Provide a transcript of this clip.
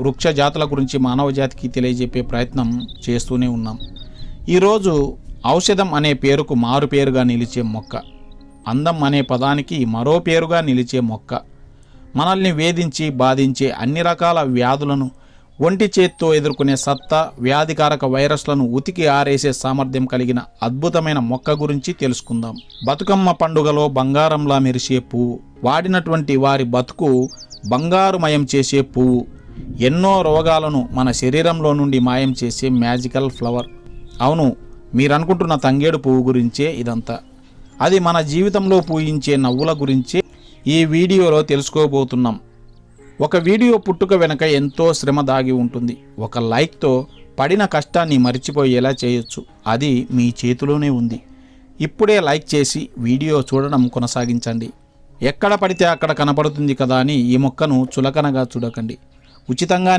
వృక్ష జాతుల గురించి మానవ జాతికి తెలియజెప్పే ప్రయత్నం చేస్తూనే ఉన్నాం. ఈరోజు ఔషధం అనే పేరుకు మారు పేరుగా నిలిచే మొక్క అందం అనే పదానికి మరో పేరుగా నిలిచే మొక్క మనల్ని వేధించి బాధించే అన్ని రకాల వ్యాధులను ఒంటి చేత్తో ఎదుర్కొనే సత్తా వ్యాధికారక వైరస్లను ఉతికి ఆరేసే సామర్థ్యం కలిగిన అద్భుతమైన మొక్క గురించి తెలుసుకుందాం. బతుకమ్మ పండుగలో బంగారంలా మెరిసే పువ్వు వాడినటువంటి వారి బతుకు బంగారుమయం చేసే పువ్వు ఎన్నో రోగాలను మన శరీరంలో నుండి మాయం చేసే మ్యాజికల్ ఫ్లవర్. అవును మీరనుకుంటున్న తంగేడు పువ్వు గురించే ఇదంతా. అది మన జీవితంలో పూయించే నవ్వుల గురించే ఈ వీడియోలో తెలుసుకోబోతున్నాం. ఒక వీడియో పుట్టుక వెనక ఎంతో శ్రమ దాగి ఉంటుంది. ఒక లైక్తో పడిన కష్టాన్ని మరిచిపోయేలా చేయొచ్చు. అది మీ చేతిలోనే ఉంది. ఇప్పుడే లైక్ చేసి వీడియో చూడడం కొనసాగించండి. ఎక్కడ పడితే అక్కడ కనపడుతుంది కదా అని ఈ మొక్కను చులకనగా చూడకండి. ఉచితంగా